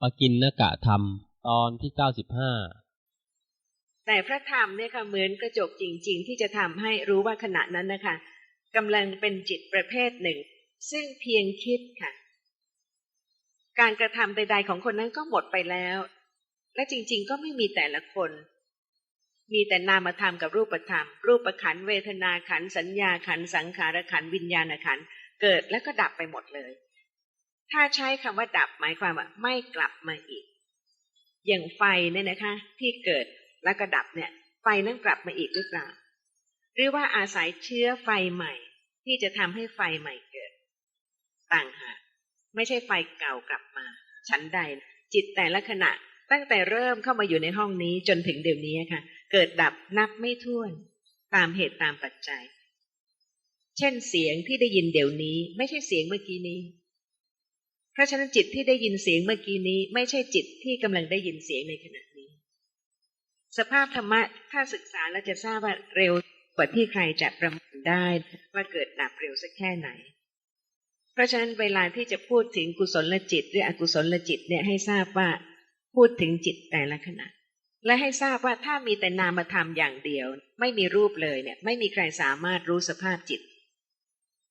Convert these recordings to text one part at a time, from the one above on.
ปกินนกะธรรม ตอนที่เก้าสิบห้าแต่พระธรรมเนี่ยค่ะเหมือนกระจกจริง ๆ ที่จะทำให้รู้ว่าขณะนั้นนะคะกำลังเป็นจิตประเภทหนึ่ง ซึ่งเพียงคิดค่ะ การกระทำใด ๆ ของคนนั้นก็หมดไปแล้ว และจริง ๆ ก็ไม่มีแต่ละคน มีแต่นามธรรมกับรูปธรรม รูปขันเวทนาขันสัญญาขันสังขารขันวิญญาณขันเกิดแล้วก็ดับไปหมดเลย ถ้าใช้คำว่าดับหมายความว่าไม่กลับมาอีก อย่างไฟเนี่ยนะคะ ที่เกิดแล้วก็ดับเนี่ย ไฟนั้นกลับมาอีกหรือเปล่า หรือว่าอาศัยเชื้อไฟใหม่ ที่จะทำให้ไฟใหม่เกิด ต่างหากไม่ใช่ไฟเก่ากลับมา ชั้นใด จิตแต่ละขณะตั้งแต่เริ่มเข้ามาอยู่ในห้องนี้จนถึงเดี๋ยวนี้ค่ะ เกิดดับนับไม่ถ้วน ตามเหตุตามปัจจัย เช่นเสียงที่ได้ยินเดี๋ยวนี้ ไม่ใช่เสียงเมื่อกี้นี้ เพราะฉะนั้นจิตที่ได้ยินเสียงเมื่อกี้นี้ ไม่ใช่จิตที่กำลังได้ยินเสียงในขณะนี้ สภาพธรรมะถ้าศึกษาแล้วจะทราบว่าเร็วกว่าที่ใครจะประมาณได้ว่าเกิดดับเร็วสักแค่ไหน เพราะฉะนั้นเวลาที่จะพูดถึงกุศลจิตหรืออกุศลจิตเนี่ยให้ทราบว่าพูดถึงจิตแต่ละขณะ และให้ทราบว่าถ้ามีแต่นามธรรมอย่างเดียว ไม่มีรูปเลยเนี่ย ไม่มีใครสามารถรู้สภาพจิต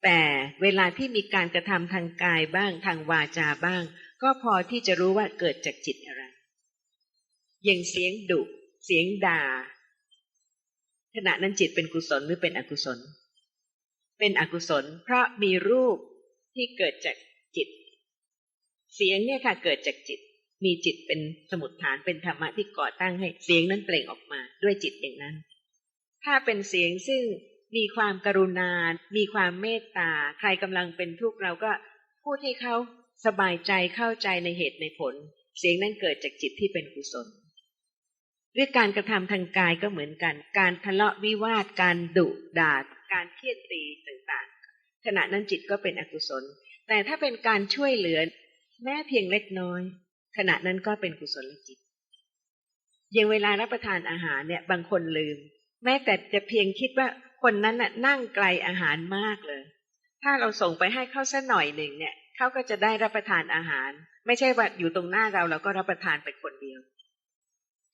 แต่เวลาที่มีการกระทำทางกายบ้างทางวาจาบ้าง ก็พอที่จะรู้ว่าเกิดจากจิตอะไร อย่างเสียงดุ เสียงด่า ขณะนั้นจิตเป็นกุศลหรือเป็นอกุศล เป็นอกุศล เพราะมีรูปที่เกิดจากจิต เสียงเนี่ยค่ะเกิดจากจิต มีจิตเป็นสมุดฐานเป็นธรรมะที่ก่อตั้งให้เสียงนั้นเปล่งออกมาด้วยจิตอย่างนั้น ถ้าเป็นเสียงซึ่ง มีความกรุณา มีความเมตตา ใครกำลังเป็นทุกข์เราก็พูดให้เขาสบายใจเข้าใจในเหตุในผล เสียงนั้นเกิดจากจิตที่เป็นกุศลหรือการกระทำทางกายก็เหมือนกัน การทะเลาะวิวาท การดุด่า การเคี่ยนตีต่างๆ ขณะนั้นจิตก็เป็นอกุศล แต่ถ้าเป็นการช่วยเหลือ แม้เพียงเล็กน้อย ขณะนั้นก็เป็นกุศลจิตอย่างเวลารับประทานอาหารเนี่ย บางคนลืม แม้แต่จะเพียงคิดว่า คนนั้นน่ะนั่งไกลอาหารมากเลย ถ้าเราส่งไปให้เขาสักหน่อยหนึ่งเนี่ยเขาก็จะได้รับประทานอาหาร ไม่ใช่ว่าอยู่ตรงหน้าเราเราก็รับประทานไปคนเดียว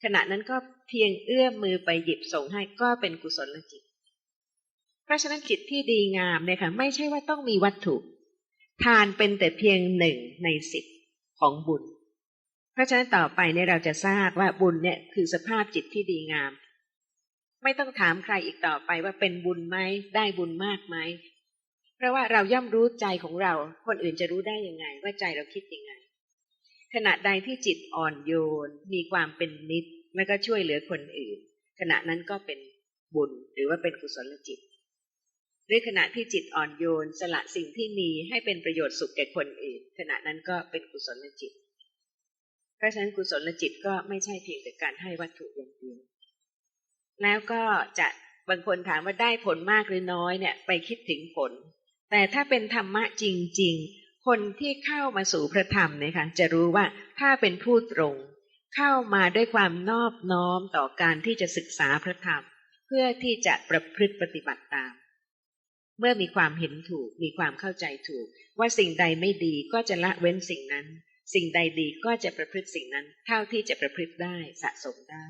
ขณะนั้นก็เพียงเอื้อมมือไปหยิบส่งให้ก็เป็นกุศลจิต เพราะฉะนั้นจิตที่ดีงามเนี่ยค่ะไม่ใช่ว่าต้องมีวัตถุ ทานเป็นแต่เพียงหนึ่งในสิบของบุญ เพราะฉะนั้นต่อไปเนี่ยเราจะทราบว่าบุญเนี่ยคือสภาพจิตที่ดีงาม ไม่ต้องถามใครอีกต่อไปว่าเป็นบุญไหมได้บุญมากไหมเพราะว่าเราย่อมรู้ใจของเรา คนอื่นจะรู้ได้ยังไง ว่าใจเราคิดยังไง ขณะใดที่จิตอ่อนโยน มีความเป็นมิตรแล้วก็ช่วยเหลือคนอื่น ขณะนั้นก็เป็นบุญหรือว่าเป็นกุศลจิตหรือขณะที่จิตอ่อนโยนสละสิ่งที่มีให้เป็นประโยชน์สุขแก่คนอื่น ขณะนั้นก็เป็นกุศลจิต เพราะฉะนั้นกุศลจิตก็ไม่ใช่เพียงแต่การให้วัตถุอย่างเดียว แล้วก็จะบางคนถามว่าได้ผลมากหรือน้อยเนี่ย ไปคิดถึงผล แต่ถ้าเป็นธรรมะจริง ๆ คนที่เข้ามาสู่พระธรรมเนี่ยค่ะจะรู้ว่าถ้าเป็นผู้ตรง เข้ามาด้วยความนอบน้อมต่อการที่จะศึกษาพระธรรม เพื่อที่จะประพฤติปฏิบัติตาม เมื่อมีความเห็นถูกมีความเข้าใจถูก ว่าสิ่งใดไม่ดีก็จะละเว้นสิ่งนั้น สิ่งใดดีก็จะประพฤติสิ่งนั้น เท่าที่จะประพฤติได้สะสมได้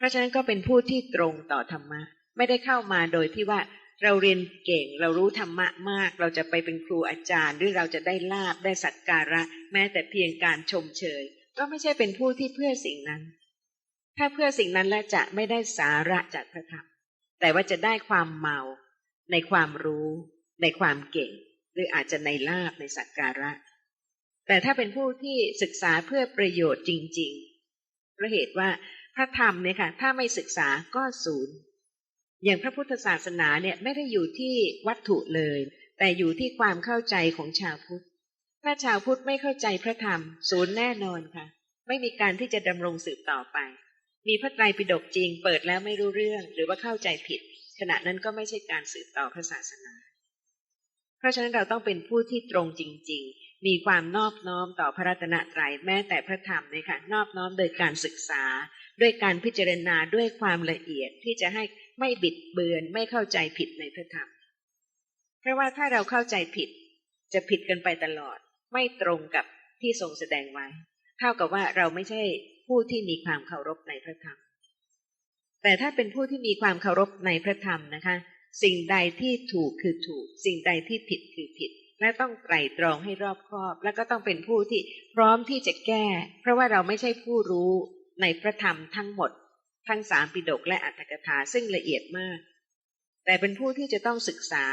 เพราะฉะนั้นก็เป็นผู้ที่ตรงต่อธรรมะ ไม่ได้เข้ามาโดยที่ว่าเราเรียนเก่งเรารู้ธรรมะมาก เราจะไปเป็นครูอาจารย์ หรือเราจะได้ลาบได้สักการะ แม้แต่เพียงการชมเชย ก็ไม่ใช่เป็นผู้ที่เพื่อสิ่งนั้น ถ้าเพื่อสิ่งนั้นแล้วจะไม่ได้สาระจากพระธรรมแต่ว่าจะได้ความเมา ในความรู้ ในความเก่ง หรืออาจจะในลาบในสักการะ แต่ถ้าเป็นผู้ที่ศึกษาเพื่อประโยชน์จริงๆเพราะเหตุว่า ระธรรมเนี่ยค่ะ ถ้าไม่ศึกษาก็ศูนย์ อย่างพระพุทธศาสนาเนี่ยไม่ได้อยู่ที่วัตถุเลย แต่อยู่ที่ความเข้าใจของชาวพุทธ ถ้าชาวพุทธไม่เข้าใจพระธรรม ศูนย์แน่นอนค่ะ ไม่มีการที่จะดำรงสืบต่อไป มีพระไตรปิฎกจริง เปิดแล้วไม่รู้เรื่อง หรือว่าเข้าใจผิด ขณะนั้นก็ไม่ใช่การสืบต่อพระศาสนา เพราะฉะนั้นเราต้องเป็นผู้ที่ตรงจริง ๆมีความนอบน้อมต่อพระรัตนตรัยแม้แต่พระธรรมเนี่ยค่ะนอบน้อมโดยการศึกษา ด้วยการพิจารณาด้วยความละเอียดที่จะให้ไม่บิดเบือนไม่เข้าใจผิดในพระธรรม เพราะว่าถ้าเราเข้าใจผิด จะผิดกันไปตลอด ไม่ตรงกับที่ทรงแสดงไว้ เท่ากับว่าเราไม่ใช่ผู้ที่มีความเคารพในพระธรรม แต่ถ้าเป็นผู้ที่มีความเคารพในพระธรรมนะคะ สิ่งใดที่ถูกคือถูก สิ่งใดที่ผิดคือผิดและต้องไตรตรองให้รอบคอบ แล้วก็ต้องเป็นผู้ที่พร้อมที่จะแก้ เพราะว่าเราไม่ใช่ผู้รู้ ในพระธรรมทั้งหมด ทั้งสามปิฎกและอัตถกถาซึ่งละเอียดมาก แต่เป็นผู้ที่จะต้องศึกษา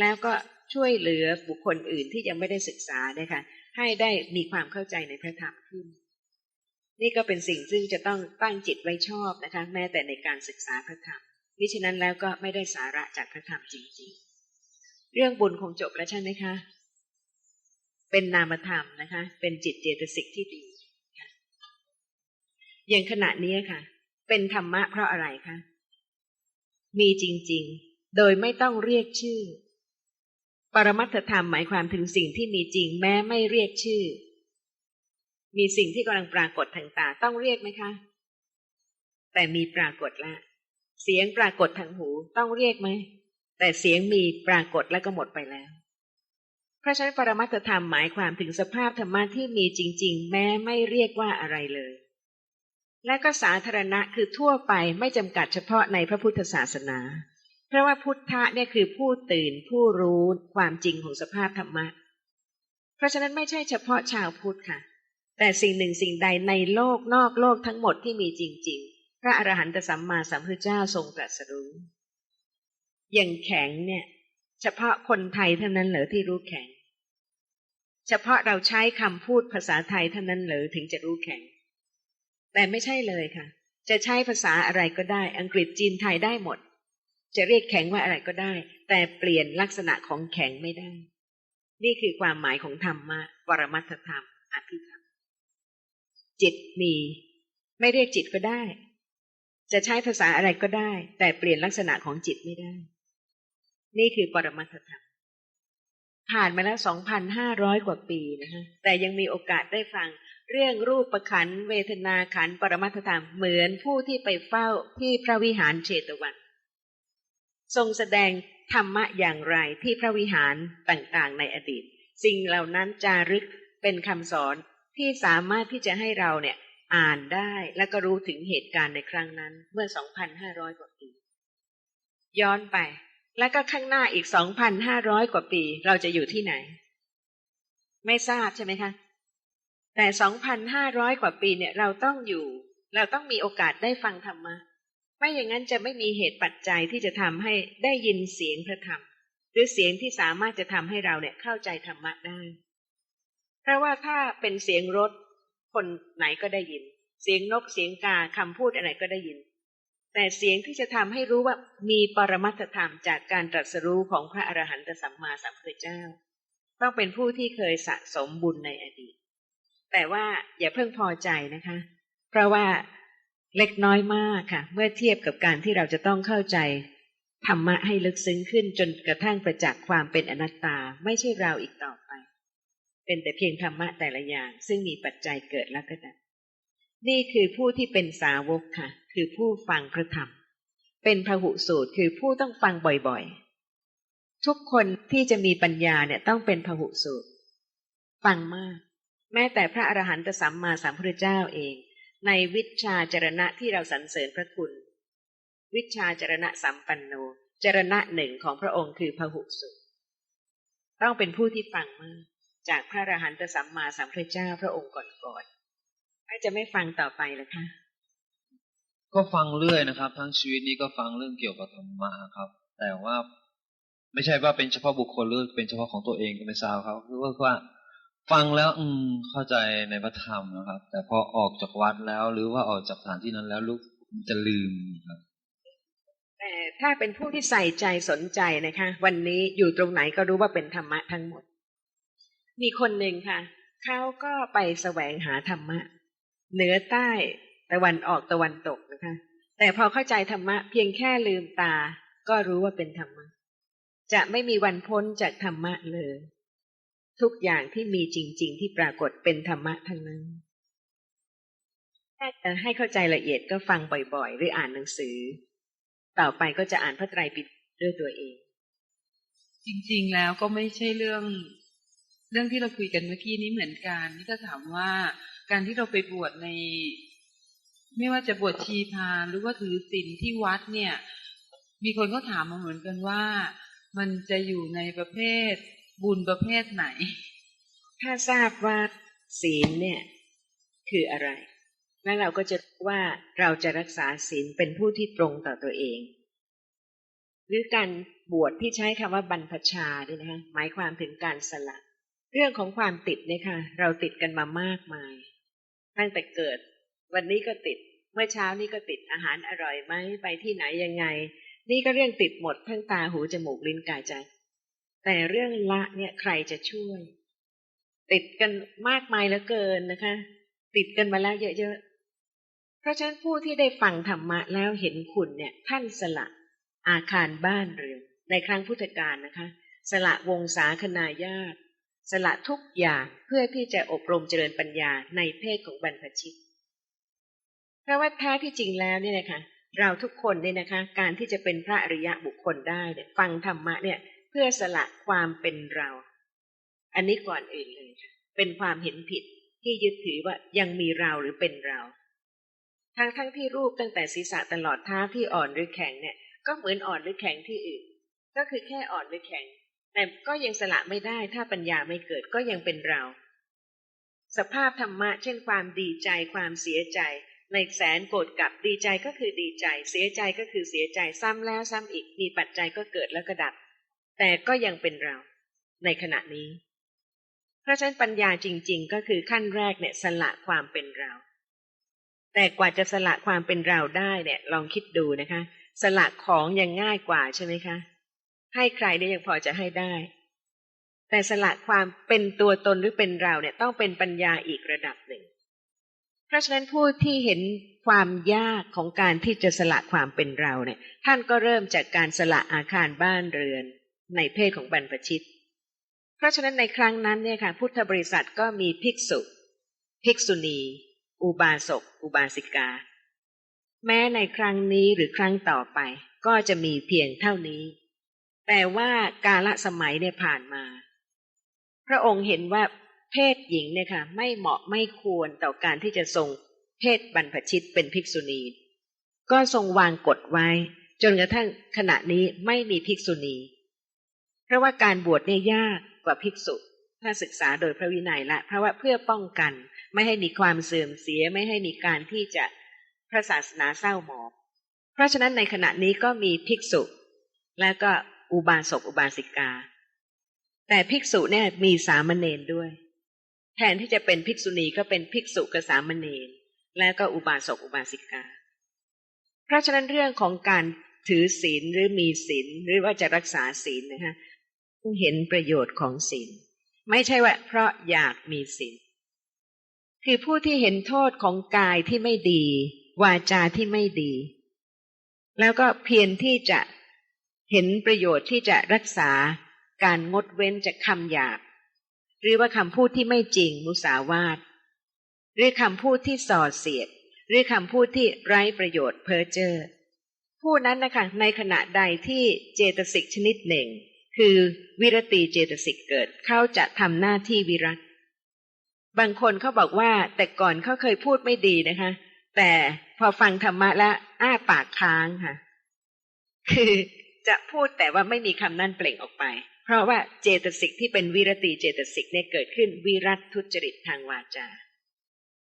แล้วก็ช่วยเหลือบุคคลอื่นที่ยังไม่ได้ศึกษานะคะให้ได้มีความเข้าใจในพระธรรมขึ้น นี่ก็เป็นสิ่งซึ่งจะต้องตั้งจิตไว้ชอบนะคะ แม้แต่ในการศึกษาพระธรรมมิฉะนั้นแล้วก็ไม่ได้สาระจากพระธรรมจริงๆ เรื่องบุญคงจบแล้วใช่ไหมคะ เป็นนามธรรมนะคะ เป็นจิตเจตสิกที่ดี อย่างขณะนี้ค่ะ เป็นธรรมะเพราะอะไรคะมีจริง ๆ โดยไม่ต้องเรียกชื่อ ปรมัตถธรรมหมายความถึงสิ่งที่มีจริงแม้ไม่เรียกชื่อ มีสิ่งที่กำลังปรากฏทางตาต้องเรียกไหมคะ แต่มีปรากฏแล้วเสียงปรากฏทางหูต้องเรียกไหม แต่เสียงมีปรากฏแล้วก็หมดไปแล้ว เพราะฉะนั้นปรมัตถธรรมหมายความถึงสภาพธรรมะที่มีจริง ๆ แม้ไม่เรียกว่าอะไรเลย และก็สาธารณะคือทั่วไปไม่จำกัดเฉพาะในพระพุทธศาสนา เพราะว่าพุทธะเนี่ยคือผู้ตื่นผู้รู้ความจริงของสภาพธรรมะ เพราะฉะนั้นไม่ใช่เฉพาะชาวพุทธค่ะ แต่สิ่งหนึ่งสิ่งใดในโลกนอกโลกทั้งหมดที่มีจริง ๆ พระอรหันตสัมมาสัมพุทธเจ้าทรงตรัสรู้อย่างแข็งเนี่ย เฉพาะคนไทยเท่านั้นเหรอที่รู้แข็ง เฉพาะเราใช้คำพูดภาษาไทยเท่านั้นเหรอถึงจะรู้แข็ง แต่ไม่ใช่เลยค่ะ จะใช้ภาษาอะไรก็ได้ อังกฤษจีนไทยได้หมด จะเรียกแข็งว่าอะไรก็ได้ แต่เปลี่ยนลักษณะของแข็งไม่ได้ นี่คือความหมายของธรรมะปรมัตถธรรมอภิธรรม จิตมี ไม่เรียกจิตก็ได้ จะใช้ภาษาอะไรก็ได้ แต่เปลี่ยนลักษณะของจิตไม่ได้ นี่คือปรมัตถธรรม ผ่านมาแล้วสองพันห้าร้อยกว่าปีนะคะแต่ยังมีโอกาสได้ฟัง เรื่องรูปประขันเวทนาขันปรมัตธรรมเหมือนผู้ที่ไปเฝ้าที่พระวิหารเชตวัน ทรงแสดงธรรมะอย่างไรที่พระวิหารต่างๆ ในอดีต สิ่งเหล่านั้นจารึกเป็นคำสอนที่สามารถที่จะให้เราเนี่ยอ่านได้และก็รู้ถึงเหตุการณ์ในครั้งนั้นเมื่อ 2,500 กว่าปี ย้อนไป แล้วก็ข้างหน้าอีก2,500กว่าปี เราจะอยู่ที่ไหน ไม่ทราบใช่ไหมคะ แต่2,500กว่าปีเนี่ยเราต้องอยู่ เราต้องมีโอกาสได้ฟังธรรมะไม่อย่างนั้นจะไม่มีเหตุปัจจัยที่จะทำให้ได้ยินเสียงพระธรรม หรือเสียงที่สามารถจะทำให้เราเนี่ยเข้าใจธรรมะได้ เพราะว่าถ้าเป็นเสียงรถคนไหนก็ได้ยิน เสียงนกเสียงกาคำพูดอะไรก็ได้ยิน แต่เสียงที่จะทำให้รู้ว่ามีปรมัตถธรรมจากการตรัสรู้ของพระอรหันตสัมมาสัมพุทธเจ้า ต้องเป็นผู้ที่เคยสะสมบุญในอดีต แต่ว่าอย่าเพิ่งพอใจนะคะ เพราะว่าเล็กน้อยมากค่ะ เมื่อเทียบกับการที่เราจะต้องเข้าใจธรรมะให้ลึกซึ้งขึ้นจนกระทั่งประจักษ์ความเป็นอนัตตาไม่ใช่เราอีกต่อไป เป็นแต่เพียงธรรมะแต่ละอย่าง ซึ่งมีปัจจัยเกิดแล้วก็ดับ นี่คือผู้ที่เป็นสาวกค่ะ คือผู้ฟังพระธรรม เป็นพหุสูตรคือผู้ต้องฟังบ่อยๆ ทุกคนที่จะมีปัญญาเนี่ยต้องเป็นพหุสูตร ฟังมาก แม้แต่พระอรหันตสัมมาสัมพุทธเจ้าเอง ในวิชาจรณะที่เราสรรเสริญพระคุณ วิชาจรณะสัมปันโนจรณะหนึ่งของพระองค์คือพหุสูตร ต้องเป็นผู้ที่ฟังมาก จากพระอรหันตสัมมาสัมพุทธเจ้าพระองค์ก่อนๆ ถ้าจะไม่ฟังต่อไปเลยคะก็ฟังเรื่อยนะครับ ทั้งชีวิตนี้ก็ฟังเรื่องเกี่ยวกับธรรมะครับ แต่ว่าไม่ใช่ว่าเป็นเฉพาะบุคคลหรือเป็นเฉพาะของตัวเองก็ไม่ทราบครับคือว่าฟังแล้ว อืม เข้าใจในพระธรรมนะครับ แต่พอออกจากวัดแล้ว หรือว่าออกจากสถานที่นั้นแล้วลูกจะลืมครับแต่ถ้าเป็นผู้ที่ใส่ใจสนใจนะคะ วันนี้อยู่ตรงไหนก็รู้ว่าเป็นธรรมะทั้งหมด มีคนหนึ่งค่ะเขาก็ไปแสวงหาธรรมะ เหนือใต้ตะวันออกตะวันตกนะคะ แต่พอเข้าใจธรรมะ เพียงแค่ลืมตา ก็รู้ว่าเป็นธรรมะ จะไม่มีวันพ้นจากธรรมะเลย ทุกอย่างที่มีจริง ๆ ที่ปรากฏเป็นธรรมะทั้งนั้นถ้าจะให้เข้าใจละเอียดก็ฟังบ่อยๆ หรืออ่านหนังสือ ต่อไปก็จะอ่านพระไตรปิฎกด้วยตัวเอง จริงๆแล้วก็ไม่ใช่เรื่อง เรื่องที่เราคุยกันเมื่อกี้นี้เหมือนกันนี่ก็ถามว่า การที่เราไปบวชใน ไม่ว่าจะบวชชีพาหมณ์หรือว่าถือศีลที่วัดเนี่ย มีคนก็ถามมาเหมือนกันว่า มันจะอยู่ในประเภทบุญประเภทไหน ถ้าทราบว่าศีลเนี่ย คืออะไร แล้วเราก็จะว่าเราจะรักษาศีลเป็นผู้ที่ตรงต่อตัวเอง หรือการบวชที่ใช้คำว่าบรรพชาด้วยนะคะหมายความถึงการสละเรื่องของความติดเนี่ยค่ะ เราติดกันมามากมาย ตั้งแต่เกิด วันนี้ก็ติด เมื่อเช้านี้ก็ติดอาหารอร่อยไหมไปที่ไหนยังไง นี่ก็เรื่องติดหมดทั้งตาหูจมูกลิ้นกายใจ แต่เรื่องละเนี่ยใครจะช่วย ติดกันมากมายเหลือเกินนะคะ ติดกันมาแล้วเยอะๆเพราะฉะนั้นผู้ที่ได้ฟังธรรมะแล้วเห็นคุณเนี่ย ท่านสละอาคารบ้านเรือนในครั้งพุทธกาลนะคะ สละวงศาคณาญาติ สละทุกอย่างเพื่อที่จะอบรมเจริญปัญญาในเพศของบรรพชิต เพราะว่าแท้ที่จริงแล้วเนี่ยนะคะเราทุกคนเนี่ยนะคะการที่จะเป็นพระอริยะบุคคลได้เนี่ยฟังธรรมะเนี่ยเพื่อสละความเป็นเรา อันนี้ก่อนอื่นเลยค่ะเป็นความเห็นผิดที่ยึดถือว่ายังมีเราหรือเป็นเราทั้งทั้งที่รูปตั้งแต่ศีรษะตลอดเท้าที่อ่อนหรือแข็งเนี่ยก็เหมือนอ่อนหรือแข็งที่อื่น ก็คือแค่อ่อนหรือแข็ง แต่ก็ยังสละไม่ได้ถ้าปัญญาไม่เกิดก็ยังเป็นเรา สภาพธรรมะ เช่นความดีใจความเสียใจ ในแสนโกรธกับดีใจก็คือดีใจ เสียใจก็คือเสียใจซ้ำแล้วซ้ำอีกมีปัจจัยก็เกิดแล้วก็ดับ แต่ก็ยังเป็นเรา ในขณะนี้ เพราะฉะนั้นปัญญาจริง ๆ ก็คือขั้นแรกเนี่ยสละความเป็นเรา แต่กว่าจะสละความเป็นเราได้เนี่ย ลองคิดดูนะคะ สละของยังง่ายกว่าใช่ไหมคะ ให้ใครได้ยังพอจะให้ได้ แต่สละความเป็นตัวตนหรือเป็นเราเนี่ยต้องเป็นปัญญาอีกระดับหนึ่ง เพราะฉะนั้นผู้ที่เห็นความยากของการที่จะสละความเป็นเราเนี่ย ท่านก็เริ่มจากการสละอาคารบ้านเรือน ในเพศของบรรพชิต เพราะฉะนั้นในครั้งนั้นเนี่ยค่ะพุทธบริษัทก็มีภิกษุ ภิกษุณี อุบาสก อุบาสิกา แม้ในครั้งนี้หรือครั้งต่อไป ก็จะมีเพียงเท่านี้ แต่ว่ากาลสมัยเนี่ยผ่านมา พระองค์เห็นว่าเพศหญิงเนี่ยค่ะ ไม่เหมาะไม่ควรต่อการที่จะทรงเพศบรรพชิตเป็นภิกษุณี ก็ทรงวางกฎไว้ จนกระทั่งขณะนี้ไม่มีภิกษุณี เพราะว่าการบวชเนี่ยยากกว่าภิกษุ ถ้าศึกษาโดยพระวินัยละ เพราะว่าเพื่อป้องกัน ไม่ให้มีความเสื่อมเสียไม่ให้มีการที่จะพระศาสนาเศร้าหมองเพราะฉะนั้นในขณะนี้ก็มีภิกษุ และก็ อุบาสกอุบาสิกา แต่ภิกษุเนี่ยมีสามเณรด้วย แทนที่จะเป็นภิกษุณีก็เป็นภิกษุกับสามเณรแล้วก็อุบาสกอุบาสิกา เพราะฉะนั้นเรื่องของการถือศีลหรือมีศีลหรือว่าจะรักษาศีลนะคะเห็นประโยชน์ของศีลไม่ใช่ว่าเพราะอยากมีศีลคือผู้ที่เห็นโทษของกายที่ไม่ดี วาจาที่ไม่ดี แล้วก็เพียรที่จะ เห็นประโยชน์ที่จะรักษาการงดเว้นจากคำหยาบ หรือว่าคำพูดที่ไม่จริงมุสาวาท หรือคำพูดที่ส่อเสียด หรือคำพูดที่ไร้ประโยชน์เพ้อเจ้อผู้นั้นนะคะในขณะใดที่เจตสิกชนิดหนึ่ง คือวิรติเจตสิกเกิดเขาจะทำหน้าที่วิรัตบางคนเขาบอกว่าแต่ก่อนเขาเคยพูดไม่ดีนะคะ แต่พอฟังธรรมะแล้วอ้าปากค้างค่ะ คือ จะพูดแต่ว่าไม่มีคำนั่นเปล่งออกไป เพราะว่าเจตสิกที่เป็นวิรติเจตสิกเนี่ยเกิดขึ้นวิรัตทุจริตทางวาจา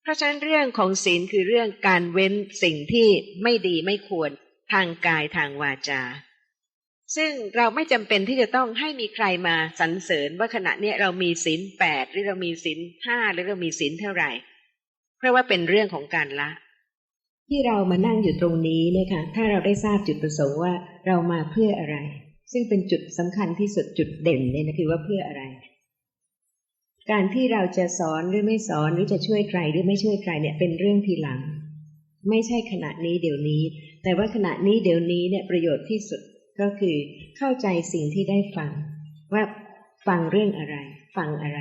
เพราะฉะนั้นเรื่องของศีลคือเรื่องการเว้นสิ่งที่ไม่ดีไม่ควรทางกายทางวาจา ซึ่งเราไม่จำเป็นที่จะต้องให้มีใครมาสรรเสริญว่าขณะเนี้ยเรามีศีลแปดหรือเรามีศีลห้าหรือเรามีศีลเท่าไหร่ เพราะว่าเป็นเรื่องของการละ ที่เรามานั่งอยู่ตรงนี้เนี่ยค่ะถ้าเราได้ทราบจุดประสงค์ว่าเรามาเพื่ออะไร ซึ่งเป็นจุดสำคัญที่สุดจุดเด่นเนี่ยนะคือว่าเพื่ออะไร การที่เราจะสอนหรือไม่สอนหรือจะช่วยใครหรือไม่ช่วยใครเนี่ยเป็นเรื่องทีหลัง ไม่ใช่ขณะนี้เดี๋ยวนี้ แต่ว่าขณะนี้เดี๋ยวนี้เนี่ยประโยชน์ที่สุดก็คือเข้าใจสิ่งที่ได้ฟัง ว่าฟังเรื่องอะไร ฟังอะไร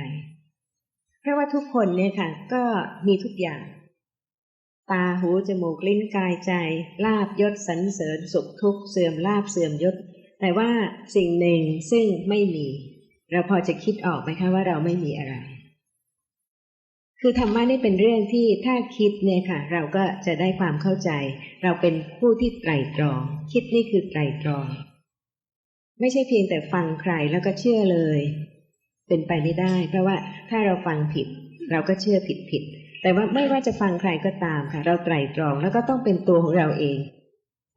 เพราะว่าทุกคนเนี่ยค่ะก็มีทุกอย่าง ตาหูจมูกลิ้นกายใจ ลาบยศสรรเสริญสุขทุกข์เสื่อมลาบเสื่อมยศ แต่ว่าสิ่งหนึ่งซึ่งไม่มี เราพอจะคิดออกไหมคะว่าเราไม่มีอะไร คือธรรมะนี่เป็นเรื่องที่ถ้าคิดเนี่ยค่ะ เราก็จะได้ความเข้าใจ เราเป็นผู้ที่ไตรตรอง คิดนี่คือไตรตรอง ไม่ใช่เพียงแต่ฟังใครแล้วก็เชื่อเลย เป็นไปไม่ได้ เพราะว่าถ้าเราฟังผิด เราก็เชื่อผิดผิด แต่ว่าไม่ว่าจะฟังใครก็ตามค่ะ เราไตร่ตรองแล้วก็ต้องเป็นตัวของเราเอง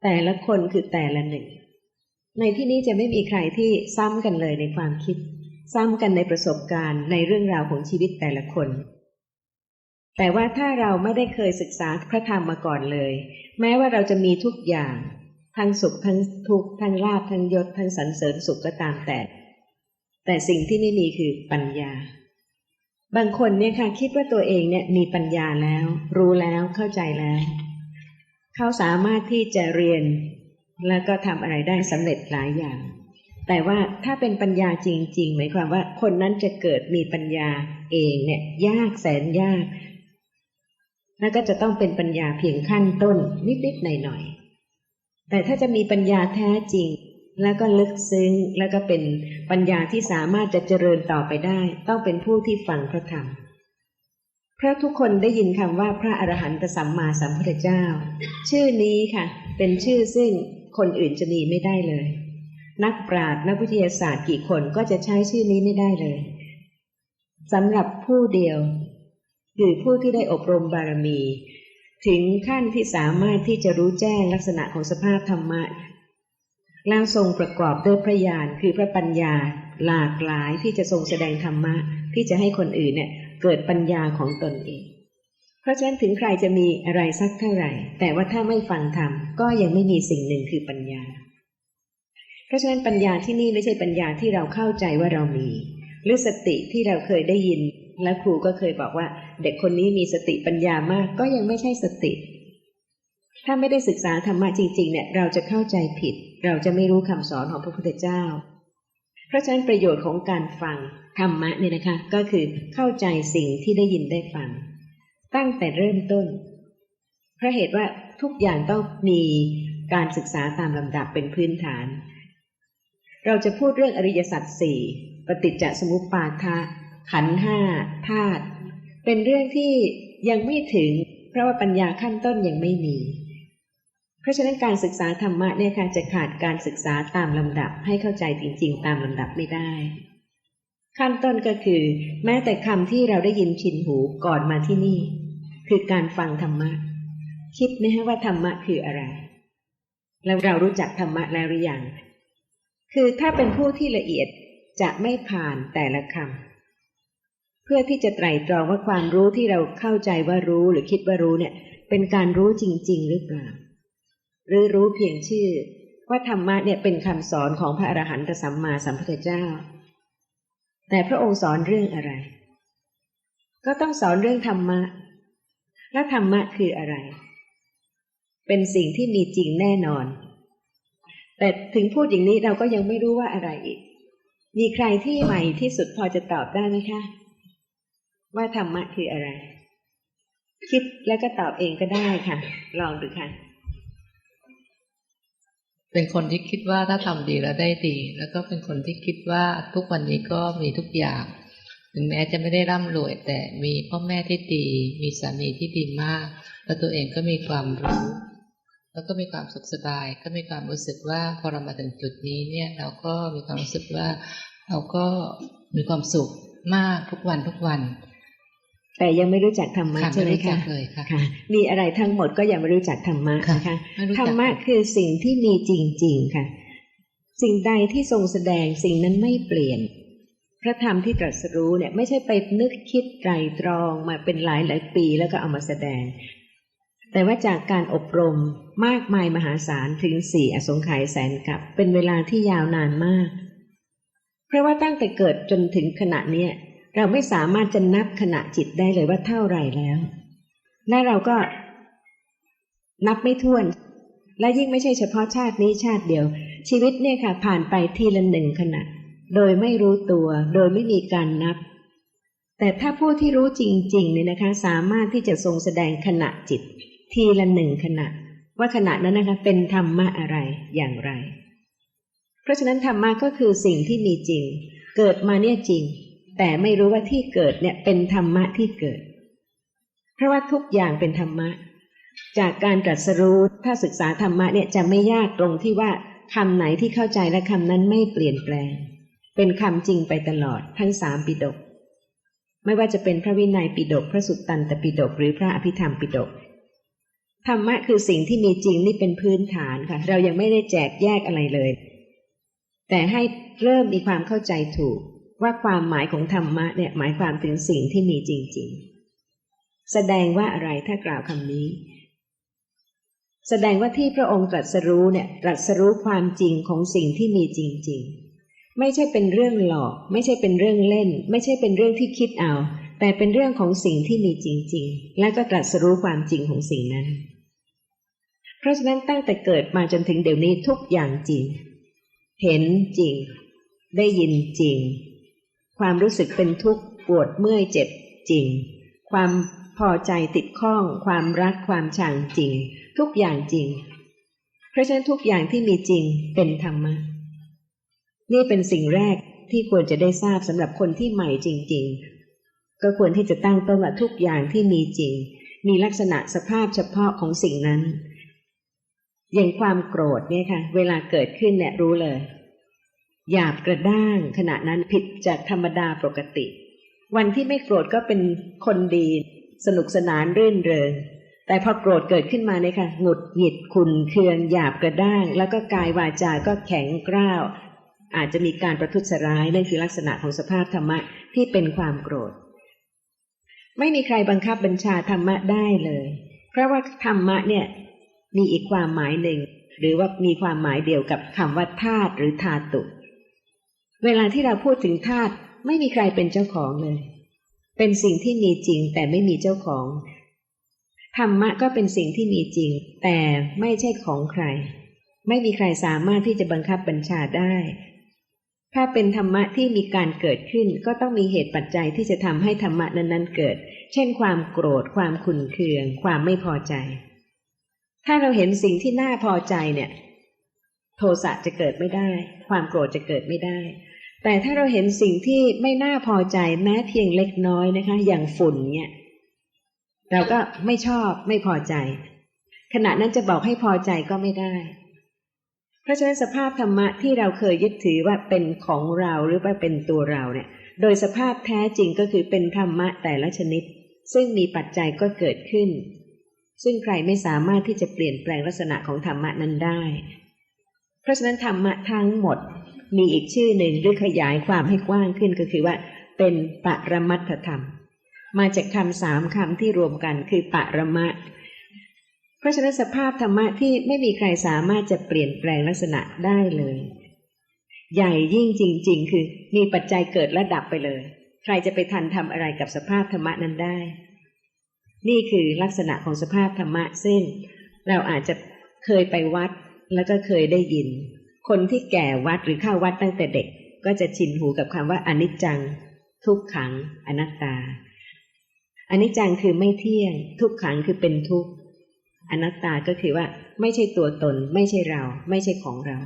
แต่ละคนคือแต่ละหนึ่ง ในที่นี้จะไม่มีใครที่ซ้ำกันเลยในความคิด ซ้ำกันในประสบการณ์ในเรื่องราวของชีวิตแต่ละคน แต่ว่าถ้าเราไม่ได้เคยศึกษาพระธรรมมาก่อนเลย แม้ว่าเราจะมีทุกอย่างทั้งสุขทั้งทุกข์ทั้งลาภทั้งยศทั้งสรรเสริญสุขก็ตามแต่ แต่สิ่งที่ไม่มีคือปัญญา บางคนเนี่ยค่ะคิดว่าตัวเองเนี่ยมีปัญญาแล้ว รู้แล้วเข้าใจแล้ว เขาสามารถที่จะเรียน แล้วก็ทำอะไรได้สำเร็จหลายอย่าง แต่ว่าถ้าเป็นปัญญาจริง ๆ หมายความว่าคนนั้นจะเกิดมีปัญญาเองเนี่ยยากแสนยาก แล้วก็จะต้องเป็นปัญญาเพียงขั้นต้นนิดๆหน่อยๆแต่ถ้าจะมีปัญญาแท้จริง แล้วก็ลึกซึ้ง แล้วก็เป็นปัญญาที่สามารถจะเจริญต่อไปได้ ต้องเป็นผู้ที่ฟังพระธรรมพราะทุกคนได้ยินคำว่าพระอรหันตสัมมาสัมพุทธเจ้า ชื่อนี้ค่ะ เป็นชื่อซึ่งคนอื่นจะมีไม่ได้เลย นักปราชญ์นักวิทยาศาสตร์กี่คนก็จะใช้ชื่อนี้ไม่ได้เลยสำหรับผู้เดียวคือผู้ที่ได้อบรมบารมี ถึงขั้นที่สามารถที่จะรู้แจ้งลักษณะของสภาพธรรมะ แล้วทรงประกอบด้วยพระญาณคือพระปัญญาหลากหลายที่จะทรงแสดงธรรมะ ที่จะให้คนอื่นเนี่ยเกิดปัญญาของตนเอง เพราะฉะนั้นถึงใครจะมีอะไรสักเท่าไหร่ แต่ว่าถ้าไม่ฟังธรรมก็ยังไม่มีสิ่งหนึ่งคือปัญญา เพราะฉะนั้นปัญญาที่นี่ไม่ใช่ปัญญาที่เราเข้าใจว่าเรามี หรือสติที่เราเคยได้ยิน และครูก็เคยบอกว่า เด็กคนนี้มีสติปัญญามากก็ยังไม่ใช่สติ ถ้าไม่ได้ศึกษาธรรมะจริง ๆ เนี่ยเราจะเข้าใจผิด เราจะไม่รู้คำสอนของพระพุทธเจ้า เพราะฉะนั้นประโยชน์ของการฟังธรรมะเนี่ยนะคะ ก็คือเข้าใจสิ่งที่ได้ยินได้ฟัง ตั้งแต่เริ่มต้น เพราะเหตุว่าทุกอย่างต้องมีการศึกษาตามลำดับเป็นพื้นฐาน เราจะพูดเรื่องอริยสัจสี่ปฏิจจสมุปบาทะขันธ์ห้าธาตุเป็นเรื่องที่ยังไม่ถึง เพราะว่าปัญญาขั้นต้นยังไม่มี เพราะฉะนั้นการศึกษาธรรมะเนี่ยค่ะจะขาดการศึกษาตามลำดับ ให้เข้าใจจริง ๆ ตามลำดับไม่ได้ขั้นต้นก็คือ แม้แต่คำที่เราได้ยินชินหูก่อนมาที่นี่ คือการฟังธรรมะ คิดไหมฮะว่าธรรมะคืออะไร แล้วเรารู้จักธรรมะแล้วหรือยังคือถ้าเป็นผู้ที่ละเอียดจะไม่ผ่านแต่ละคำเพื่อที่จะไตรตรองว่าความรู้ที่เราเข้าใจว่ารู้หรือคิดว่ารู้เนี่ย เป็นการรู้จริง ๆ หรือเปล่า หรือรู้เพียงชื่อ ว่าธรรมะเนี่ยเป็นคำสอนของพระอรหันตสัมมาสัมพุทธเจ้า แต่พระองค์สอนเรื่องอะไร ก็ต้องสอนเรื่องธรรมะ และธรรมะคืออะไร เป็นสิ่งที่มีจริงแน่นอน แต่ถึงพูดอย่างนี้เราก็ยังไม่รู้ว่าอะไรอีก มีใครที่ใหม่ที่สุดพอจะตอบได้ไหมคะ ว่าธรรมะคืออะไร คิดแล้วก็ตอบเองก็ได้ค่ะ ลองดูค่ะ เป็นคนที่คิดว่าถ้าทำดีแล้วได้ดี แล้วก็เป็นคนที่คิดว่าทุกวันนี้ก็มีทุกอย่าง ถึงแม้จะไม่ได้ร่ำรวย แต่มีพ่อแม่ที่ดี มีสามีที่ดีมาก แล้วตัวเองก็มีความรู้ แล้วก็มีความสุขสบาย ก็มีความรู้สึกว่าพอเรามาถึงจุดนี้เนี่ย เราก็มีความรู้สึกว่าเราก็มีความสุขมากทุกวันทุกวัน แต่ยังไม่รู้จักธรรมะค่ะใช่ไหมไม่รู้จัคะกเลยค่ะค่ะ มีอะไรทั้งหมดก็ยังไม่รู้จักธรรมะค่ะนะคะไม่รู้ธรจักรมะคือสิ่งที่มีจริง ๆ ค่ะ สิ่งใดที่ทรงแสดงสิ่งนั้นไม่เปลี่ยน พระธรรมที่ตรัสรู้เนี่ย ไม่ใช่ไปนึกคิดไตรตรองมาเป็นหลายหลายปีแล้วก็เอามาแสดง แต่ว่าจากการอบรมมากมายมหาศาลถึงสี่อสงไขยแสนกับ เป็นเวลาที่ยาวนานมาก เพราะว่าตั้งแต่เกิดจนถึงขณะเนี้ย เราไม่สามารถจะนับขณะจิตได้เลยว่าเท่าไหร่แล้ว และเราก็นับไม่ถ้วน และยิ่งไม่ใช่เฉพาะชาตินี้ชาติเดียว ชีวิตเนี่ยค่ะ ผ่านไปทีละหนึ่งขณะ โดยไม่รู้ตัว โดยไม่มีการนับ แต่ถ้าผู้ที่รู้จริงๆเนี่ยนะคะ สามารถที่จะทรงแสดงขณะจิต ทีละหนึ่งขณะ ว่าขณะนั้นนะคะ เป็นธรรมะอะไรอย่างไร เพราะฉะนั้นธรรมะก็คือสิ่งที่มีจริง เกิดมาเนี่ยจริง แต่ไม่รู้ว่าที่เกิดเนี่ยเป็นธรรมะที่เกิด เพราะว่าทุกอย่างเป็นธรรมะ จากการตรัสรู้ถ้าศึกษาธรรมะเนี่ยจะไม่ยากตรงที่ว่าคำไหนที่เข้าใจและคำนั้นไม่เปลี่ยนแปลง เป็นคำจริงไปตลอดทั้งสามปิฎกไม่ว่าจะเป็นพระวินัยปิฎกพระสุตตันตปิฎกหรือพระอภิธรรมปิฎกธรรมะคือสิ่งที่มีจริงนี่เป็นพื้นฐานค่ะ เรายังไม่ได้แจกแยกอะไรเลย แต่ให้เริ่มมีความเข้าใจถูก ว่าความหมายของธรรมะเนี่ยหมายความถึงสิ่งที่มีจริง ๆ แสดงว่าอะไรถ้ากล่าวคำนี้ แสดงว่าที่พระองค์ตรัสรู้เนี่ยตรัสรู้ความจริงของสิ่งที่มีจริง ๆ ไม่ใช่เป็นเรื่องหลอก ไม่ใช่เป็นเรื่องเล่น ไม่ใช่เป็นเรื่องที่คิดเอา แต่เป็นเรื่องของสิ่งที่มีจริง ๆ และก็ตรัสรู้ความจริงของสิ่งนั้น เพราะฉะนั้นตั้งแต่เกิดมาจนถึงเดี๋ยวนี้ทุกอย่างจริง เห็นจริง ได้ยินจริง ความรู้สึกเป็นทุกข์ปวดเมื่อยเจ็บจริง ความพอใจติดข้อง ความรักความชังจริง ทุกอย่างจริง เพราะฉะนั้นทุกอย่างที่มีจริงเป็นธรรมะ นี่เป็นสิ่งแรกที่ควรจะได้ทราบสำหรับคนที่ใหม่จริง ๆ ก็ควรที่จะตั้งต้นว่าทุกอย่างที่มีจริง มีลักษณะสภาพเฉพาะของสิ่งนั้น อย่างความโกรธเนี่ยค่ะ เวลาเกิดขึ้นเนี่ยรู้เลย หยาบกระด้างขณะนั้นผิดจากธรรมดาปกติ วันที่ไม่โกรธก็เป็นคนดี สนุกสนานรื่นเริง แต่พอโกรธเกิดขึ้นมาเนี่ยค่ะหงุดหงิดขุนเคืองหยาบกระด้าง แล้วก็กายวาจาก็แข็งกร้าว อาจจะมีการประทุษร้ายนั่นคือลักษณะของสภาพธรรมะที่เป็นความโกรธ ไม่มีใครบังคับบัญชาธรรมะได้เลย เพราะว่าธรรมะเนี่ยมีอีกความหมายหนึ่ง หรือว่ามีความหมายเดียวกับคำว่าธาตุหรือธาตุ เวลาที่เราพูดถึงธาตุไม่มีใครเป็นเจ้าของเลย เป็นสิ่งที่มีจริงแต่ไม่มีเจ้าของ ธรรมะก็เป็นสิ่งที่มีจริง แต่ไม่ใช่ของใคร ไม่มีใครสามารถที่จะบังคับบัญชาได้ ถ้าเป็นธรรมะที่มีการเกิดขึ้นก็ต้องมีเหตุปัจจัยที่จะทำให้ธรรมะนั้นๆเกิด เช่น ความโกรธ ความขุ่นเคือง ความไม่พอใจ ถ้าเราเห็นสิ่งที่น่าพอใจเนี่ย โทสะจะเกิดไม่ได้ ความโกรธจะเกิดไม่ได้ แต่ถ้าเราเห็นสิ่งที่ไม่น่าพอใจแม้เพียงเล็กน้อยนะคะ อย่างฝุ่นเนี่ยเราก็ไม่ชอบไม่พอใจ ขณะนั้นจะบอกให้พอใจก็ไม่ได้ เพราะฉะนั้นสภาพธรรมะที่เราเคยยึดถือว่าเป็นของเราหรือว่าเป็นตัวเราเนี่ย โดยสภาพแท้จริงก็คือเป็นธรรมะแต่ละชนิด ซึ่งมีปัจจัยก็เกิดขึ้น ซึ่งใครไม่สามารถที่จะเปลี่ยนแปลงลักษณะของธรรมะนั้นได้ เพราะฉะนั้นธรรมะทั้งหมด มีอีกชื่อหนึ่งหรือขยายความให้กว้างขึ้นก็คือว่า เป็นปรมัตถธรรม มาจากคำสามคำที่รวมกันคือปรมะ เพราะฉะนั้นสภาพธรรมะที่ไม่มีใครสามารถจะเปลี่ยนแปลงลักษณะได้เลย ใหญ่ยิ่งจริง ๆ คือมีปัจจัยเกิดและดับไปเลย ใครจะไปทันทำอะไรกับสภาพธรรมะนั้นได้ นี่คือลักษณะของสภาพธรรมะซึ่งเราอาจจะเคยไปวัดแล้วก็เคยได้ยิน คนที่แก่วัดหรือเข้าวัดตั้งแต่เด็ก ก็จะชินหูกับคำว่าอนิจจัง ทุกขัง อนัตตาอนิจจังคือไม่เที่ยง ทุกขังคือเป็นทุกข์อนัตตาก็คือว่าไม่ใช่ตัวตน ไม่ใช่เรา ไม่ใช่ของเรา